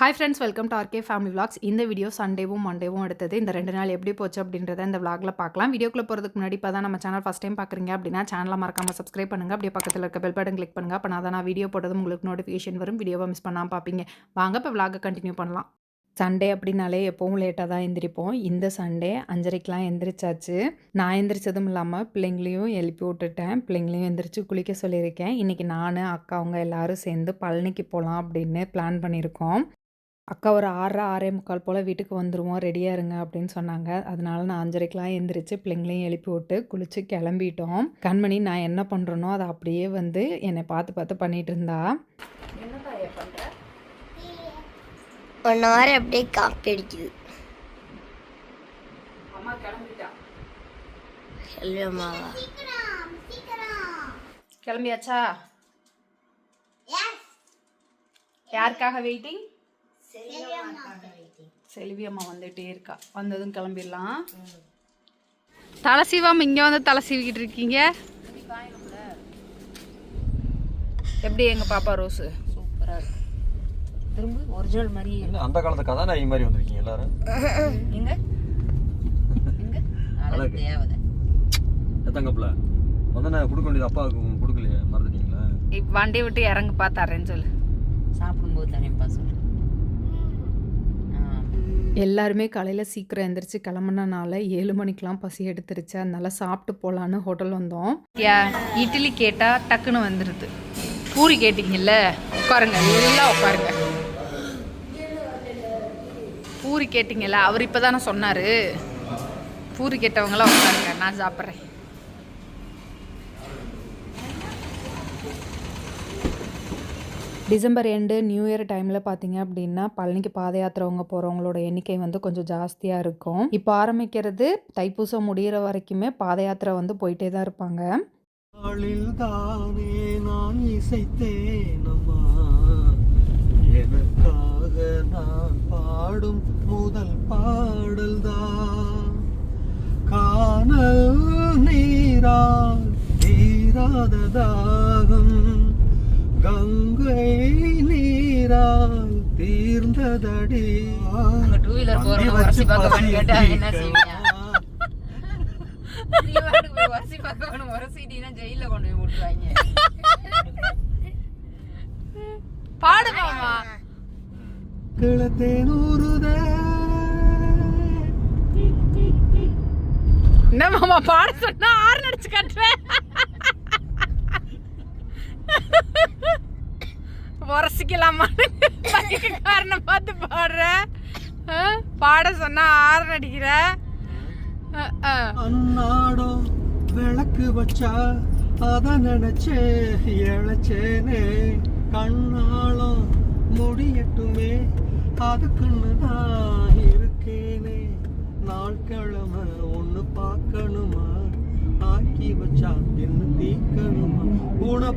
Hi friends welcome to RK family vlogs இந்த video சண்டேவும் மண்டேவும் எடுத்தது. இந்த ரெண்டு நாள் எப்படி போச்சு அப்படின்றத இந்த விளாகில் பார்க்கலாம். வீடியோக்குள்ள போகிறதுக்கு முன்னாடி இப்போ தான் நம்ம சேனல் ஃபஸ்ட் டைம் பார்க்குறீங்க அப்படின்னா சேனலை மறக்காம சப்ஸ்கிரைப் பண்ணுங்கள் அப்படியே பக்கத்தில் இருக்க பெல் பட்டன் கிளிக் பண்ணுங்கள் அப்போ நான் வீடியோ போட்டதும் உங்களுக்கு நோட்டிஃபிகேஷன் வரும். வீடியோவை மிஸ் பண்ணாமல் பார்ப்பீங்க. வாங்க இப்போ vlog கண்டினியூ பண்ணலாம். சண்டே அப்படின்னாலே எப்போவும் லேட்டாக தான் எந்திரிப்போம். இந்த சண்டே அஞ்சரைக்கெலாம் எந்திரிச்சாச்சு. நான் எந்திரிச்சதும் இல்லாமல் பிள்ளைங்களையும் எழுப்பி விட்டுட்டேன். பிள்ளைங்களையும் எந்திரிச்சு குளிக்க சொல்லியிருக்கேன். இன்றைக்கி நான் அக்கா அவங்க எல்லாரும் சேர்ந்து பழனிக்கு போகலாம் அப்படின்னு பிளான் பண்ணியிருக்கோம். அக்கா ஒரு ஆறரை ஆறே முக்கால் போல் வீட்டுக்கு வந்துடுவோம் ரெடியாக இருங்க அப்படின்னு சொன்னாங்க. அதனால நான் அஞ்சரைக்கெலாம் எந்திரிச்சு பிள்ளைங்களையும் எழுப்பி விட்டு குளிச்சு கிளம்பிட்டோம். கண்மணி நான் என்ன பண்ணுறனோ அதை அப்படியே வந்து என்னை பார்த்து பார்த்து பண்ணிட்டு இருந்தா. ஒன் ஹவர் அப்படியே காப்பி அடிக்குது. அம்மா கிளம்பிட்டா? செல்வமாவா கிளம்பியாச்சா? யாருக்காக வெயிட்டிங் செல்வி அம்மா வந்துட்டே இருக்கா. வந்ததும் கிளம்பிடலாம். தலை சீவாம இங்கே வந்து தலை சீவிக்கிட்டு இருக்கீங்க? எப்படி எங்க பாப்பா ரோஸு? சூப்பரா இருக்கு. திரும்ப ஒரிஜினல் மாதிரி அந்த காலத்து கதாநாயகி மாதிரி வந்திருக்கீங்க எல்லாரும்? எங்க எங்க அழகு தேவதை. எத்தங்கப்பில் வந்து நான் கொடுக்க வேண்டியது அப்பாவுக்கு கொடுக்கலையே மறந்துட்டீங்களா? இப்ப வண்டியை விட்டு இறங்கு பார்த்தாரேன்னு சொல்லு. சாப்பிடும்போது தானேப்பா சொல்லு. எல்லாருமே காலையில் சீக்கிரம் எந்திரிச்சு கிளம்புனனால ஏழு மணிக்கெலாம் பசி எடுத்துருச்சு. அதனால சாப்பிட்டு போகலான்னு ஹோட்டல் வந்தோம். இட்லி கேட்டால் டக்குன்னு வந்துடுது பூரி கேட்டிங்கல்ல உட்காருங்க எல்லாம் உட்காருங்க. பூரி கேட்டிங்கல்ல அவர் இப்போ தானே சொன்னார். பூரி கேட்டவங்களாம் உட்காருங்க நான் சாப்பிட்றேன். டிசம்பர் எண்டு நியூ இயர் டைமில் பார்த்தீங்க அப்படின்னா பழனிக்கு பாத யாத்திரவங்க போகிறவங்களோட எண்ணிக்கை வந்து கொஞ்சம் ஜாஸ்தியாக இருக்கும். இப்போ ஆரம்பிக்கிறது தைப்பூசம் முடிகிற வரைக்குமே பாத யாத்திரை வந்து போயிட்டே தான் இருப்பாங்க. நான் இசைத்தேனம்மா எனக்காக நான் பாடும் முதல் பாடல் தான் காணல் நீரால் தாகம். கங்கை நீரால் தீர்ந்ததடி. டூ வீலர் போறவங்க வரிசை பார்க்க பண்ணி கேட்டா என்ன செய்வீங்க? நீ பாட்டுக்கு போய் வரிசை பார்க்க வேணும் வரிசைட்டினா ஜெயில கொண்டு போய் விட்டுருவாங்க பாடு மாமா. கிளத்தேனூருதே என்ன மாமா பாட சொன்னா ஆறு நடிச்சு காட்டுறேன் உரசிக்கலாமான்னு பார்த்து பாடுற. ஆ? பாட சொன்னா ஆறு நடிக்கிற ஆ, அன்னாடோ விளக்கு வச்சா அத நினைச்சே இழைச்சேனே. கண்ணாலம் முடியட்டுமே அதுக்குன்னு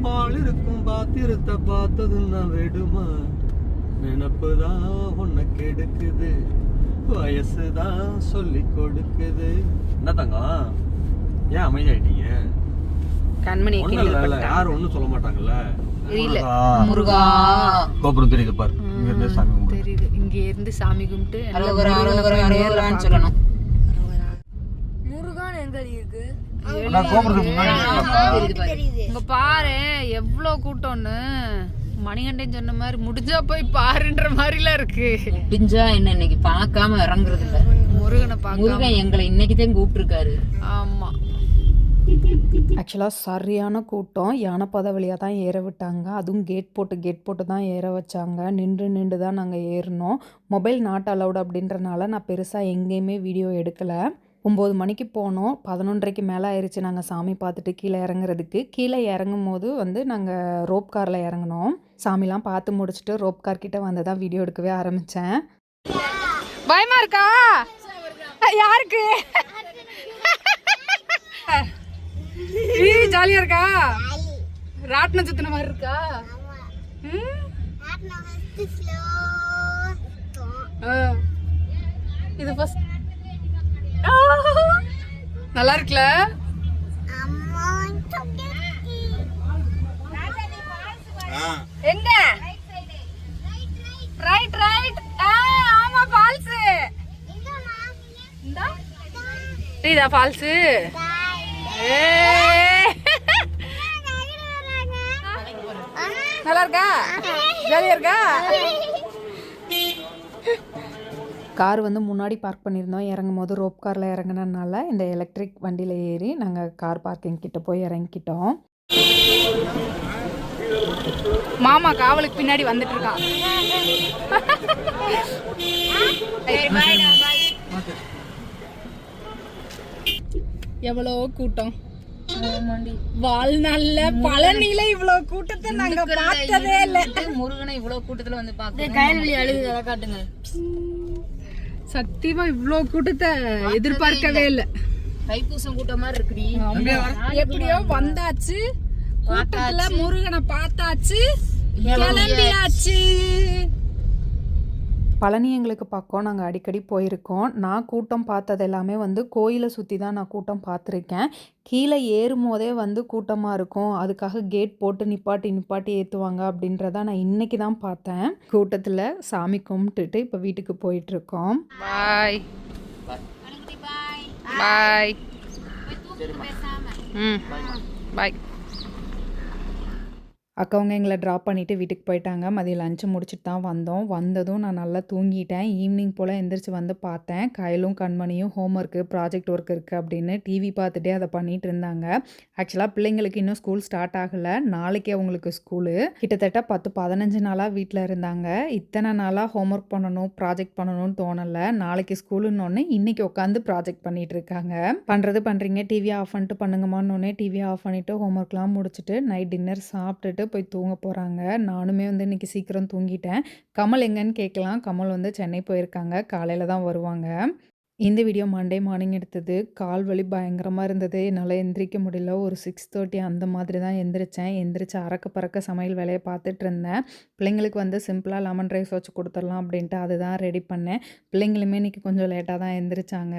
உனப்பால் இருக்கும் பாத்திரத்தை பார்த்ததுன்னா விடுமா? நினப்புதான் உன்னை கெடுக்குது வயசுதான் சொல்லி கொடுக்குது. என்ன தங்கம் ஏன் அமைதியாயிட்டீங்க? கண்மணி யாரும் ஒண்ணும் சொல்ல மாட்டாங்கல்ல? இல்ல. முருகா. கோபுரம் தெரியுது பாரு. இங்க இருந்து சாமி கும்பிடு. தெரியுது. இங்க இருந்து சாமி கும்பிட்டு சொல்லணும். முன்னாடி தெரியுது பாரு இங்க பாரு எவ்வளவு கூட்டம்னு. மணிகண்டன் சொன்ன மாதிரி முடிஞ்சா போய் பாருன்ற மாதிரிலாம் இருக்கு. முடிஞ்சா என்ன இன்னைக்கு பார்க்காம இறங்குறது இல்ல முருகனை முருகன் எங்களை இன்னைக்கு தான் கூப்பிட்டுருக்காரு. ஆமா. ஆக்சுவலாக சரியான கூட்டம். யானைப்பாதை வழியாக தான் ஏற விட்டாங்க. அதுவும் கேட் போட்டு கேட் போட்டு தான் ஏற வச்சாங்க. நின்று நின்று தான் நாங்கள் ஏறினோம். மொபைல் நாட் அலவுட் அப்படின்றனால நான் பெருசாக எங்கேயுமே வீடியோ எடுக்கலை. ஒம்பது மணிக்கு போனோம். பதினொன்றரைக்கு மேலே ஆயிடுச்சு நாங்கள் சாமி பார்த்துட்டு கீழே இறங்குறதுக்கு. கீழே இறங்கும் போது வந்து நாங்கள் ரோப் காரில் இறங்கினோம். சாமிலாம் பார்த்து முடிச்சுட்டு ரோப் கார் கிட்ட வந்து தான் வீடியோ எடுக்கவே ஆரம்பித்தேன் பயமா இருக்கா? யாருக்கு? ஜாலியா இருக்கா? ராட்டினம் சுத்தின மாதிரி இருக்கா. இது ஃபர்ஸ்ட் நல்லா இருக்குல்ல எங்க? ரைட் ரைட் ஆமா ஃபால்ஸ் இதா ஃபால்ஸ் நல்லா இருக்கா? ஜாலியா இருக்கா? கார் வந்து முன்னாடி பார்க் பண்ணியிருந்தோம். இறங்கும் போது ரோப் காரில் இறங்குனதுனால இந்த எலக்ட்ரிக் வண்டியில் ஏறி நாங்கள் கார் பார்க்கிங் கிட்ட போய் இறங்கிக்கிட்டோம். மாமா காவலுக்கு பின்னாடி வந்துட்டு இருக்கான் எவ்வளோ கூட்டம். வாழ்நாள்ல பழனில இவ்வளவு கூட்டத்தை நாங்க பார்த்ததே இல்ல. முருகனை இவ்வளவு கூட்டத்துல வந்து பாக்க கயல்வெளி அழுகுது காட்டுங்க. சத்தியமா இவ்வளவு கூட்டத்தை எதிர்பார்க்கவே இல்ல. தைப்பூசம் கூட்டம் மாதிரி இருக்குடி. எப்படியோ வந்தாச்சு. கூட்டத்துல முருகனை பார்த்தாச்சு. கிளம்பியாச்சு. பழனி எங்களுக்கு பக்கம் நாங்கள் அடிக்கடி போயிருக்கோம். நான் கூட்டம் பார்த்தது எல்லாமே வந்து கோயிலை சுற்றி தான் நான் கூட்டம் பார்த்துருக்கேன். கீழே ஏறும் போதே வந்து கூட்டமாக இருக்கும். அதுக்காக கேட் போட்டு நிப்பாட்டி நிப்பாட்டி ஏற்றுவாங்க அப்படின்றத நான் இன்னைக்கு தான் பார்த்தேன். கூட்டத்தில் சாமி கும்பிட்டுட்டு இப்போ வீட்டுக்கு போயிட்டுருக்கோம். பாய். பாய். ம். பாய். அக்காவங்க எங்களை ட்ராப் பண்ணிவிட்டு வீட்டுக்கு போயிட்டாங்க. மதியம் லஞ்சு முடிச்சுட்டு தான் வந்தோம். வந்ததும் நான் நல்லா தூங்கிட்டேன். ஈவினிங் போல் எந்திரிச்சு வந்து பார்த்தேன். கையிலும் கண்மணியும் ஹோம் ஒர்க்கு ப்ராஜெக்ட் ஒர்க் இருக்குது அப்படின்னு டிவி பார்த்துட்டே அதை பண்ணிட்டு இருந்தாங்க. ஆக்சுவலாக பிள்ளைங்களுக்கு இன்னும் ஸ்கூல் ஸ்டார்ட் ஆகலை. நாளைக்கே அவங்களுக்கு ஸ்கூலு கிட்டத்தட்ட பத்து பதினஞ்சு நாளாக வீட்டில் இருந்தாங்க. இத்தனை நாளாக ஹோம் ஒர்க் பண்ணணும் ப்ராஜெக்ட் பண்ணணும்னு தோணலை. நாளைக்கு ஸ்கூலுன்னொன்னே இன்றைக்கி உட்காந்து ப்ராஜெக்ட் பண்ணிகிட்டு இருக்காங்க. பண்ணுறது பண்ணுறீங்க டிவி ஆஃப் பண்ணிட்டு பண்ணுங்கம்மான்னு டிவி ஆஃப் பண்ணிவிட்டு ஹோம் ஒர்க்லாம் முடிச்சுட்டு நைட் டின்னர் சாப்பிட்டுட்டு போய் தூங்க போகிறாங்க நானுமே வந்து இன்றைக்கி சீக்கிரம் தூங்கிட்டேன். கமல் எங்கன்னு கேட்கலாம் கமல் வந்து சென்னை போயிருக்காங்க. காலையில் தான் வருவாங்க. இந்த வீடியோ மண்டே மார்னிங் எடுத்தது. கால் வலி பயங்கரமாக இருந்தது. என்னால் எந்திரிக்க முடியல. ஒரு சிக்ஸ் தேர்ட்டி அந்த மாதிரி தான் எந்திரிச்சேன். எந்திரிச்சு அறக்க பறக்க சமையல் வேலையை பார்த்துட்டு இருந்தேன். பிள்ளைங்களுக்கு வந்து சிம்பிளாக லெமன் ரைஸ் வச்சு கொடுத்துடலாம் அப்படின்ட்டு அதுதான் ரெடி பண்ணேன். பிள்ளைங்களுமே இன்றைக்கி கொஞ்சம் லேட்டாக தான் எந்திரிச்சாங்க.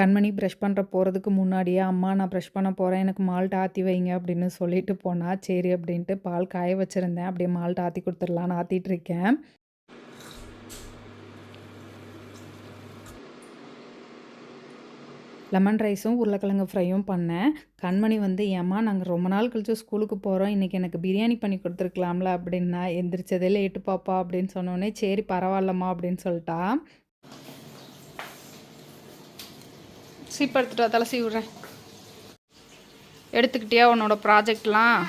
கண்மணி ப்ரஷ் பண்ணுற போகிறதுக்கு முன்னாடியே அம்மா நான் ப்ரஷ் பண்ண போகிறேன் எனக்கு மால்ட் ஆற்றி வைங்க அப்படின்னு சொல்லிட்டு போனால் சரி அப்படின்ட்டு பால் காய வச்சுருந்தேன். அப்படியே மால்ட் ஆற்றி கொடுத்துடலான்னு ஆற்றிட்டு லெமன் ரைஸும் உருளைக்கிழங்கு ஃப்ரையும் பண்ணேன். கண்மணி வந்து ஏம்மா நாங்கள் ரொம்ப நாள் கழிச்சு ஸ்கூலுக்கு போகிறோம் இன்றைக்கி எனக்கு பிரியாணி பண்ணி கொடுத்துருக்கலாம்ல அப்படின்னா எந்திரிச்சதே லேட்டு பாப்பா அப்படின்னு சொன்னோடனே சரி பரவாயில்லம்மா அப்படின்னு சொல்லிட்டா. சீப் எடுத்துட்டு தலை சீ விடுறேன் எடுத்துக்கிட்டியா உன்னோட ப்ராஜெக்ட்லாம்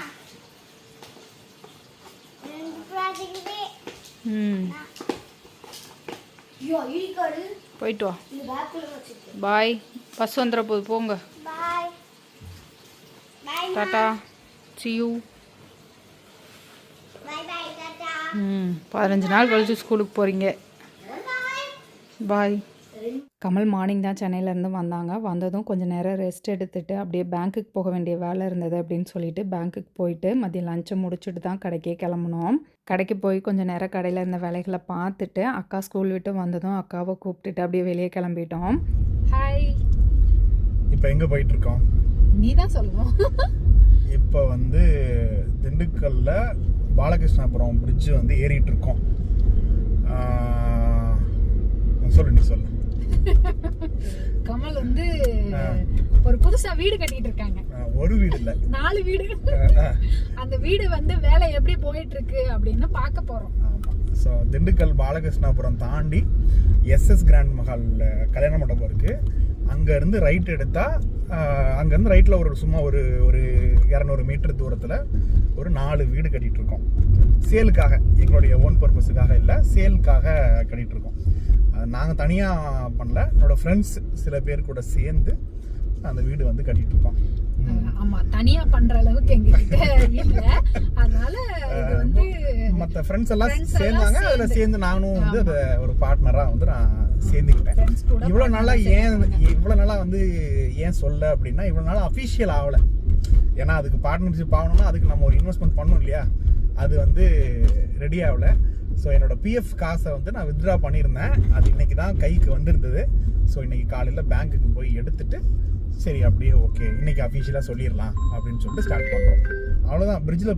ம். போயிட்டு வா. பாய். பஸ் வந்துட போகுது போங்க. டாட்டா. சியூ ம் பதினஞ்சு நாள் கழிச்சு ஸ்கூலுக்கு போகிறீங்க பாய். கமல் மார்னிங் தான் சென்னையிலேருந்து வந்தாங்க. வந்ததும் கொஞ்சம் நேரம் ரெஸ்ட் எடுத்துட்டு அப்படியே பேங்க்குக்கு போக வேண்டிய வேலை இருந்தது அப்படின்னு சொல்லிட்டு பேங்க்குக்கு போயிட்டு மதியம் லஞ்சை முடிச்சுட்டு தான் கடைக்கே கிளம்புனோம். கடைக்கு போய் கொஞ்சம் நேரம் கடையில் இருந்த வேலைகளை பார்த்துட்டு அக்கா ஸ்கூல் விட்டு வந்ததும் அக்காவை கூப்பிட்டுட்டு அப்படியே வெளியே கிளம்பிட்டோம். ஹாய் இப்போ எங்கே போயிட்டு இருக்கோம் நீ தான் சொல்லணும். இப்போ வந்து திண்டுக்கல்ல பாலகிருஷ்ணாபுரம் பிரிட்ஜு வந்து ஏறிட்டு இருக்கோம் சொல்லு நீ சொல்லு. கமல் வந்து. ஒரு புதுசா வீடு கட்டிட்டு இருக்காங்க ஒரு வீடு இல்லை. நாலு வீடு. அந்த வீடு வந்து வேலை எப்படி போயிட்டு இருக்கு அப்படின்னு பார்க்க போறோம். ஸோ திண்டுக்கல் பாலகிருஷ்ணாபுரம் தாண்டி எஸ்எஸ் கிராண்ட் மஹால் கல்யாண மண்டபம் இருக்கு. அங்கேருந்து ரைட் எடுத்தா ஆஹ், அங்கேருந்து ரைட்டில் ஒரு சும்மா ஒரு ஒரு இரநூறு மீட்டர் தூரத்தில் ஒரு நாலு வீடு கட்டிட்டு இருக்கோம் சேலுக்காக எங்களுடைய ஓன் பர்பஸுக்காக இல்லை சேலுக்காக கட்டிட்டு இருக்கோம் நாங்கள் தனியாக பண்ணல. என்னோட ஃப்ரெண்ட்ஸ் சில பேர் கூட சேர்ந்து அந்த வீடு வந்து கட்டிட்டு இருக்கோம். ஆமா தனியா பண்ற அளவுக்கு எங்க கிட்ட இல்ல. அதனால இது வந்து மற்ற ஃப்ரெண்ட்ஸ் எல்லாம் சேர்ந்தாங்க. அதில் சேர்ந்து. நானும் வந்து அதை ஒரு பார்ட்னராக வந்து நான் சேர்ந்துக்கிட்டேன். friends கூட இவ்வளோ நாளாக ஏன் இவ்வளோ நாளாக வந்து ஏன் சொல்ல அப்படின்னா இவ்வளோ நாளாக அஃபிஷியல் ஆகலை. ஏன்னா அதுக்கு பார்ட்னர்ஷிப் ஆகணும்னா அதுக்கு நம்ம ஒரு இன்வெஸ்ட்மெண்ட் பண்ணணும் இல்லையா? அது வந்து ரெடி ஆகலை. ஸோ என்னோட பிஎஃப் காசை வந்து நான் வித்ட்ரா பண்ணியிருந்தேன். அது இன்னைக்கு தான் கைக்கு வந்திருந்தது. ஸோ இன்னைக்கு காலையில் பேங்க்குக்கு போய் எடுத்துட்டு சரி அப்படியே ஓகே இன்னைக்கு அஃபிஷியலாக சொல்லிடலாம் அப்படின்னு சொல்லிட்டு ஸ்டார்ட் பண்ணுறோம் அவ்வளோதான் பிரிட்ஜில்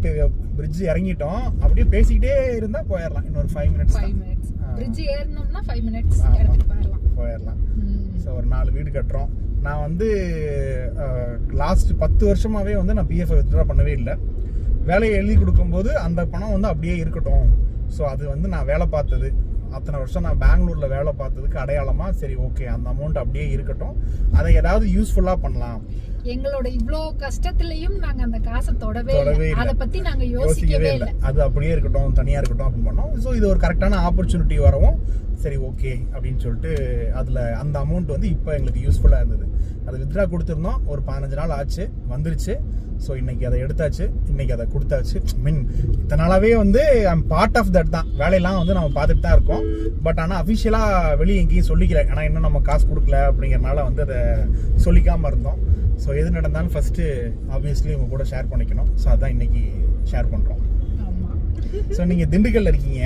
பிரிட்ஜ் இறங்கிட்டோம். அப்படியே பேசிக்கிட்டே இருந்தால் போயிடலாம். இன்னொரு ஃபைவ் மினிட்ஸ் ஃபைவ் மினிட்ஸ் ஆ. பிரிட்ஜ் ஏறணும்னா ஃபைவ் மினிட்ஸ் போயிடலாம். போயிடலாம். ஸோ ஒரு நாலு வீடு கட்டுறோம். நான் வந்து லாஸ்ட் பத்து வருஷமாவே வந்து நான் பிஎஃப் வித்ட்ரா பண்ணவே இல்லை. வேலையை எழுதி கொடுக்கும்போது அந்த பணம் வந்து அப்படியே இருக்கட்டும். ஸோ அது வந்து நான் வேலை பார்த்தது. அத்தனை வருஷம் நான் பெங்களூரில் வேலை பார்த்ததுக்கு அடையாளமாக சரி ஓகே அந்த அமௌண்ட் அப்படியே இருக்கட்டும். அதை ஏதாவது யூஸ்ஃபுல்லாக பண்ணலாம். எங்களோட இவ்ளோ கஷ்டத்துலயும் நாங்க அந்த காசை தொடவே தொடவே இல்லை. அத பத்தி நாங்க யோசிக்கவே யோசிக்கவே இல்லை. இல்லை. அது அப்படியே இருக்கட்டும் தனியாக இருக்கட்டும் அப்படின்னு பண்ணோம். ஸோ இது ஒரு கரெக்டான ஆப்பர்ச்சுனிட்டி வரவும் சரி ஓகே அப்படின்னு சொல்லிட்டு அதில் அந்த அமௌண்ட் வந்து இப்போ எங்களுக்கு யூஸ்ஃபுல்லாக இருந்தது. அது வித்ட்ரா கொடுத்துருந்தோம். ஒரு பதினஞ்சு நாள் ஆச்சு வந்துருச்சு. ஸோ இன்னைக்கு அதை எடுத்தாச்சு இன்னைக்கு அதை கொடுத்தாச்சு. மீன் இத்தனை நாளாவே வந்து ஐம் பார்ட் ஆஃப் தட் தான். வேலையெல்லாம் வந்து நம்ம பார்த்துட்டு தான் இருக்கோம். பட் ஆனால் அஃபிஷியலாக வெளியே எங்கேயும் சொல்லிக்கல. ஏன்னா இன்னும் நம்ம காசு கொடுக்கல அப்படிங்கறனால வந்து அதை சொல்லிக்காமல் இருந்தோம். ஸோ எது நடந்தாலும் ஃபஸ்ட்டு ஆப்வியஸ்லி உங்க கூட ஷேர் பண்ணிக்கணும். ஸோ அதான் இன்னைக்கு ஷேர் பண்ணுறோம் ஸோ நீங்கள் திண்டுக்கல்ல இருக்கீங்க.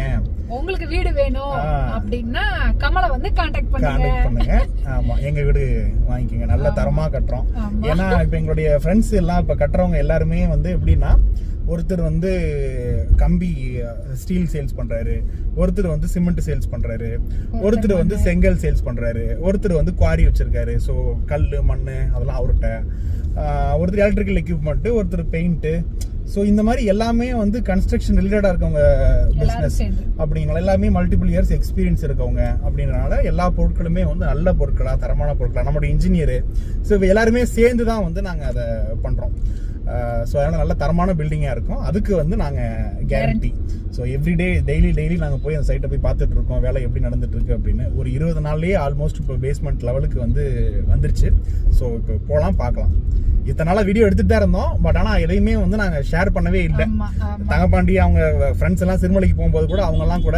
உங்களுக்கு வீடு வேணும். அப்படின்னா கமலை வந்து காண்டாக்ட் பண்ணுங்க. கான்டாக்ட் பண்ணுங்க. ஆமா எங்க வீடு வாங்கிக்கோங்க. நல்ல தரமா கட்டுறோம். ஏன்னா இப்போ எங்களுடைய ஃப்ரெண்ட்ஸ் எல்லாம் இப்போ கட்டுறவங்க எல்லாருமே வந்து எப்படின்னா ஒருத்தர் வந்து கம்பி ஸ்டீல் சேல்ஸ் பண்றாரு. ஒருத்தர் வந்து சிமெண்ட் சேல்ஸ் பண்றாரு. ஒருத்தர் வந்து செங்கல். சேல்ஸ் பண்றாரு. ஒருத்தர் வந்து குவாரி வச்சிருக்காரு. ஸோ கல் மண் அதெல்லாம் அவர்கிட்ட. ஒருத்தர் எலக்ட்ரிக்கல் எக்யூப்மெண்ட் ஒருத்தர் பெயிண்ட் ஸோ இந்த மாதிரி எல்லாமே வந்து கன்ஸ்ட்ரக்ஷன் ரிலேட்டடாக இருக்கவங்க பிஸ்னஸ் சேர்ந்து. அப்படிங்களா? எல்லாமே மல்டிபிள் இயர்ஸ் எக்ஸ்பீரியன்ஸ் இருக்கவங்க. அப்படின்றனால எல்லா பொருட்களுமே வந்து நல்ல பொருட்களா தரமான பொருட்களா நம்மளுடைய இன்ஜினியரு ஸோ எல்லாருமே சேர்ந்து தான் வந்து நாங்கள் அதை பண்ணுறோம் ஸோ அதனால் நல்ல தரமான பில்டிங்காக இருக்கும். அதுக்கு வந்து நாங்கள் guarantee so everyday daily daily நாங்கள் போய் அந்த சைட்டை போய் பார்த்துட்டு இருக்கோம். வேலை எப்படி நடந்துட்டு இருக்கு அப்படின்னு. ஒரு இருபது நாள்லயே ஆல்மோஸ்ட் இப்போ பேஸ்மெண்ட் லெவலுக்கு வந்து வந்துருச்சு. ஸோ இப்போ போகலாம் பார்க்கலாம். இத்தனை நாளாக வீடியோ எடுத்துட்டு தான் இருந்தோம். பட் ஆனால் எதையுமே வந்து நாங்கள் ஷேர் பண்ணவே இல்லை. தங்கப்பாண்டி அவங்க ஃப்ரெண்ட்ஸ் எல்லாம் சிறுமலைக்கு போகும்போது கூட அவங்க எல்லாம் கூட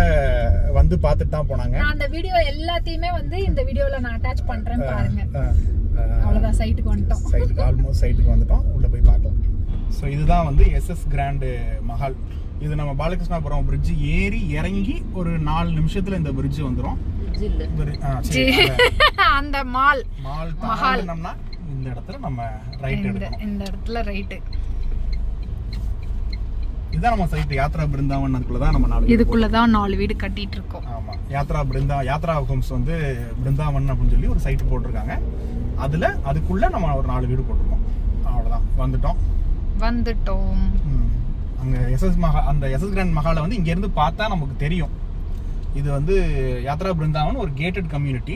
வந்து பார்த்துட்டு தான் போனாங்க அந்த வீடியோ எல்லாத்தையுமே வந்து இந்த வீடியோல நான் அட்டாச் பண்றேன் பாருங்க. அவ்வளவுதான் சைட்டுக்கு வந்துட்டோம். சைட்டுக்கு ஆல்மோஸ்ட் சைட்டுக்கு வந்துட்டோம். உள்ள போய் பார்க்கலாம். ஸோ இதுதான் வந்து எஸ்எஸ் கிராண்டு மஹால் இது நம்ம பாலகிருஷ்ணாபுரம் பிரிட்ஜ் ஏறி இறங்கி ஒரு நாலு நிமிஷத்துல இந்த பிரிட்ஜ் வந்துடும் அந்த மால் மால் தாண்டினோம்னா இந்த இடத்துல நம்ம ரைட் இந்த எடுக்கணும். இந்த இடத்துல ரைட்டு இதுதான் நம்ம சைட் யாத்ரா பிருந்தாவன் அதுக்குள்ள தான் நம்ம நாலு இதுக்குள்ளதான் நாலு வீடு கட்டிட்டு இருக்கோம். ஆமா. யாத்ரா பிருந்தா யாத்ரா ஹோம்ஸ் வந்து பிருந்தாவன் அப்படின்னு சொல்லி ஒரு சைட் போட்டிருக்காங்க. அதுல அதுக்குள்ள நம்ம ஒரு நாலு வீடு போட்டிருக்கோம். அவ்வளவுதான். வந்துட்டோம். வந்துட்டோம். அங்க எஸ்எஸ் மகா அந்த எஸ்எஸ் கிராண்ட் மஹாலை வந்து இங்க இருந்து பார்த்தா நமக்கு தெரியும். இது வந்து யாத்ரா பிருந்தாவன் ஒரு கேட்டட் கம்யூனிட்டி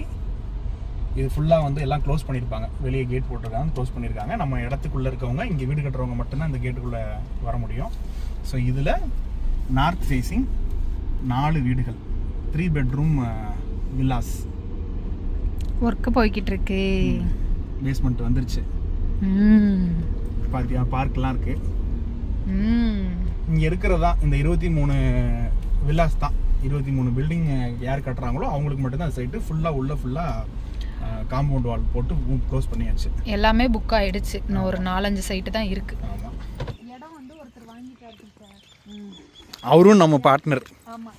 இது ஃபுல்லாக வந்து எல்லாம் க்ளோஸ் பண்ணியிருப்பாங்க. வெளியே கேட் போட்டிருக்காங்க க்ளோஸ் பண்ணியிருக்காங்க. நம்ம இடத்துக்குள்ளே இருக்கவங்க இங்கே வீடு கட்டுறவங்க மட்டும்தான் இந்த கேட்டுக்குள்ளே வர முடியும். ஸோ இதில் நார்த் ஃபேஸிங் நாலு வீடுகள். த்ரீ பெட்ரூம் வில்லாஸ் ஒர்க் போய்கிட்டு இருக்கு பேஸ்மெண்ட் வந்துருச்சு. ம். பார்த்தியா பார்க்லாம் இருக்குது ம். இங்கே இருக்கிறது தான் இந்த இருபத்தி மூணு வில்லாஸ் தான். இருபத்தி மூணு பில்டிங் யார் கட்டுறாங்களோ அவங்களுக்கு மட்டும்தான் சைட்டு ஃபுல்லாக உள்ள ஃபுல்லாக காம்பவுண்ட் வால் போட்டு க்ளோஸ் பண்ணியாச்சு. எல்லாமே புக் ஆயிடுச்சு. இன்னும் ஒரு நாலஞ்சு சைட்டு தான் இருக்கு. ஆமாம் அவரும் நம்ம பார்ட்னர் ஆமா.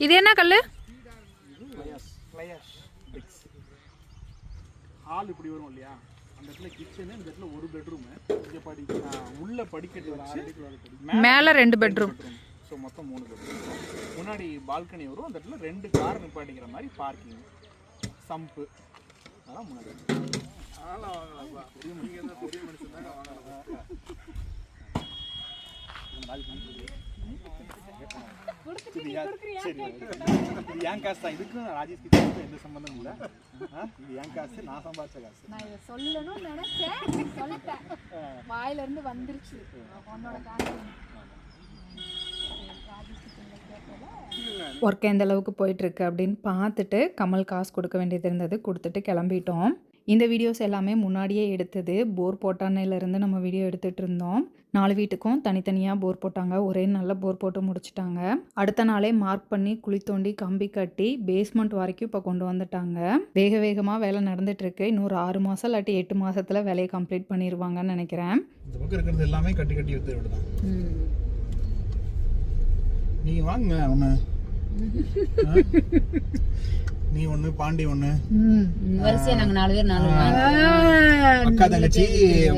இது என்ன கல்லு? ஹால் இப்படி வரும் இல்லையா? அந்த இடத்துல கிச்சனு இந்த இடத்துல ஒரு பெட்ரூமு இங்கே படி உள்ள படிக்கட்டு வச்சு மேல ரெண்டு பெட்ரூம் ஸோ மொத்தம் மூணு பெட்ரூம் முன்னாடி பால்கனி வரும். அந்த இடத்துல ரெண்டு கார் நிப்பாட்டிக்கிற மாதிரி பார்க்கிங் சம்பு அதான் முன்னாடி. அதெல்லாம் வாங்கலாம்ப்பா. பெரிய மனுஷன் தான், பெரிய மனுஷன் தாங்க வாங்கலாம். இது யா- சரி, இது என் காசு தான்? இதுக்கும் ராஜேஷ் கிட்ட எந்த சம்பந்தமும் இல்லை. ஆ, இது என் காசு? நான் சம்பாதிச்ச காசு. நான் இதை சொல்லணும்னு நினைச்சேன். சொல்லிட்டேன். வாயில இருந்து வந்துருச்சு உன்னோட காசு ஒர்க் எந்த அளவுக்கு போயிட்டுருக்கு அப்படின்னு பார்த்துட்டு கமல் காசு கொடுக்க வேண்டியது இருந்தது கொடுத்துட்டு கிளம்பிட்டோம். இந்த வீடியோஸ் எல்லாமே முன்னாடியே எடுத்தது போர் போட்டானையிலேருந்து நம்ம வீடியோ எடுத்துகிட்டு இருந்தோம். நாலு வீட்டுக்கும் தனித்தனியாக போர் போட்டாங்க. ஒரே நல்ல போர் போட்டு முடிச்சிட்டாங்க. அடுத்த நாளே மார்க் பண்ணி குழி தோண்டி கம்பி கட்டி பேஸ்மெண்ட் வரைக்கும் இப்போ கொண்டு வந்துட்டாங்க. வேக வேகமாக வேலை நடந்துட்டுருக்கு. இன்னொரு ஆறு மாதம் இல்லாட்டி எட்டு மாதத்தில் வேலையை கம்ப்ளீட் பண்ணிடுவாங்கன்னு நினைக்கிறேன். இந்த பக்கம் இருக்கிறது எல்லாமே கட்டி கட்டி வித்து விடுதான் நீங்க வாங்க ஒன்று நீ ஒண்ணு பாண்டி ஒண்ணு. ம். வரிசையா நாங்க நாலு பேர் நாலு அக்கா தங்கச்சி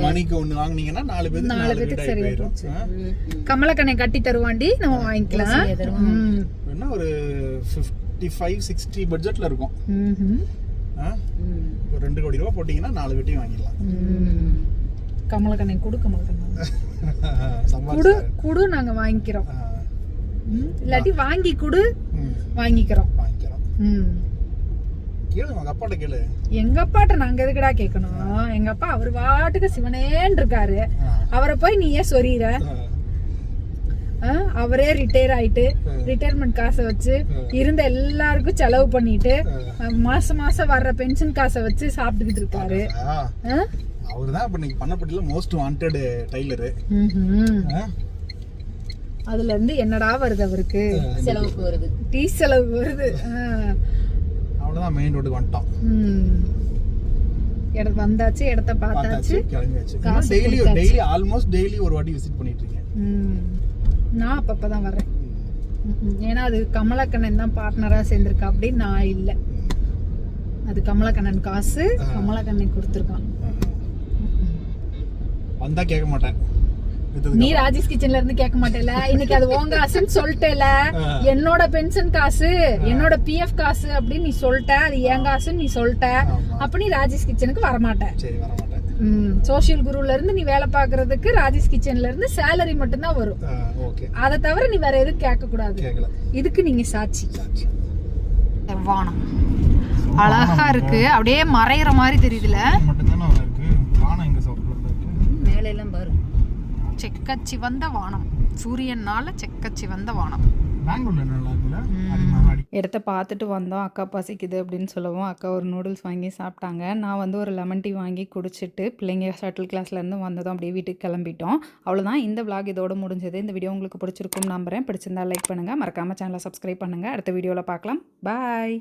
மணிக்கு ஒண்ணு வாங்குனீங்கன்னா நாலு பேருக்கு நாலு பேருக்கு ஆ? கமலக்கண்ணை கட்டி தருவாண்டி நம்ம வாங்கிக்கலாம். ம். என்ன ஒரு ஃபிஃப்டி ஃபைவ் சிக்ஸ்டி பட்ஜெட்ல இருக்கும்? ஒரு ரெண்டு கோடி ரூபா போட்டீங்கன்னா நாலு வெட்டியும் வாங்கிடலாம். கமலக்கண்ணை குடு கமலக்கண்ணை குடு குடு நாங்க வாங்கிக்கிறோம். இல்லாட்டி வாங்கி குடு வாங்கிக்கிறோம். வாங்கிக்கிறோம். ம். கேளு உங்க அப்பாட்ட கேளு. எங்க அப்பாட்ட நாங்க எதுக்குடா கேட்கணும் எங்க அப்பா அவர் பாட்டுக்கு சிவனேன்னு இருக்காரு. அவரை போய் நீ ஏன் ஆ? அவரே ரிட்டையர் ஆயிட்டு ரிட்டையர்மெண்ட் காசை வச்சு இருந்த எல்லாருக்கும் செலவு பண்ணிட்டு மாசம் மாசம் வர்ற பென்ஷன் காசை வச்சு சாப்பிட்டுக்கிட்டு இருக்காரு. ஆ? அவர்தான் இப்ப பண்ணப்பட்டில மோஸ்ட் வாண்டட் டைலரு. அதுல இருந்து என்னடா வருது அவருக்கு? செலவுக்கு வருது. டீ செலவு வருது. ஆ. அவ்வளவுதான் மெயின் ரோட்டுக்கு வந்துட்டோம். இடத்து வந்தாச்சு இடத்த பார்த்தாச்சு. கிளம்பியாச்சு. டெய்லி. டெய்லி ஆல்மோஸ்ட் டெய்லி ஒரு வாட்டி விசிட் பண்ணிட்டு இருக்கேன் ம். நான் அப்பப்பதான் வர்றேன். ம்ம். ஏன்னா அது கமலக்கண்ணன் தான் பார்ட்னரா சேர்ந்திருக்கா அப்படி நான் இல்லை. அது கமலக்கண்ணன் காசு கமலக்கண்ணன் கொடுத்துருக்கான். வந்தா கேட்க மாட்டேன். நீ ராஜேஷ் கிச்சன்ல இருந்து கேட்க மாட்டேல? இன்னைக்கு அது உன் காசுன்னு சொல்லிட்டேல. என்னோட பென்ஷன் காசு என்னோட பிஎஃப் காசு அப்படின்னு நீ சொல்லிட்ட அது என் காசுன்னு நீ சொல்லிட்ட. அப்ப நீ ராஜேஷ் கிச்சனுக்கு வரமாட்ட. சரி வர மாட்டேன் சோஷியல் குருல இருந்து நீ வேலை பாக்குறதுக்கு ராஜேஷ் கிச்சன்ல இருந்து சேலரி மட்டும்தான் வரும். ஓகே அதை தவிர நீ வேற எதுவும் கேட்க கூடாது கேட்கல. இதுக்கு நீங்க சாட்சி. வானம். அழகா இருக்கு. அப்படியே மறையிற மாதிரி தெரியுதுல. மட்டும்தானே இருக்கு. வானம் எங்க சவுட்ல இருக்கு மேல எல்லாம் பாரு. செக்கச்சி வந்த வானம். சூரியனால செக்கச்சி வந்த வானம். இடத்த பார்த்துட்டு வந்தோம். அக்கா பசிக்குது அப்படின்னு சொல்லவும். அக்கா ஒரு நூடுல்ஸ் வாங்கி சாப்பிட்டாங்க. நான் வந்து ஒரு லெமன் டீ வாங்கி குடிச்சிட்டு பிள்ளைங்க ஷட்டில் கிளாஸ்லேருந்து வந்ததும் அப்படியே வீட்டுக்கு கிளம்பிட்டோம். அவ்வளோதான் இந்த vlog இதோட முடிஞ்சது. இந்த வீடியோ உங்களுக்கு பிடிச்சிருக்கும் நம்புறேன். பிடிச்சிருந்தா லைக் பண்ணுங்கள் மறக்காமல் சேனலை சப்ஸ்கிரைப் பண்ணுங்கள் அடுத்த வீடியோவில் பார்க்கலாம். பாய்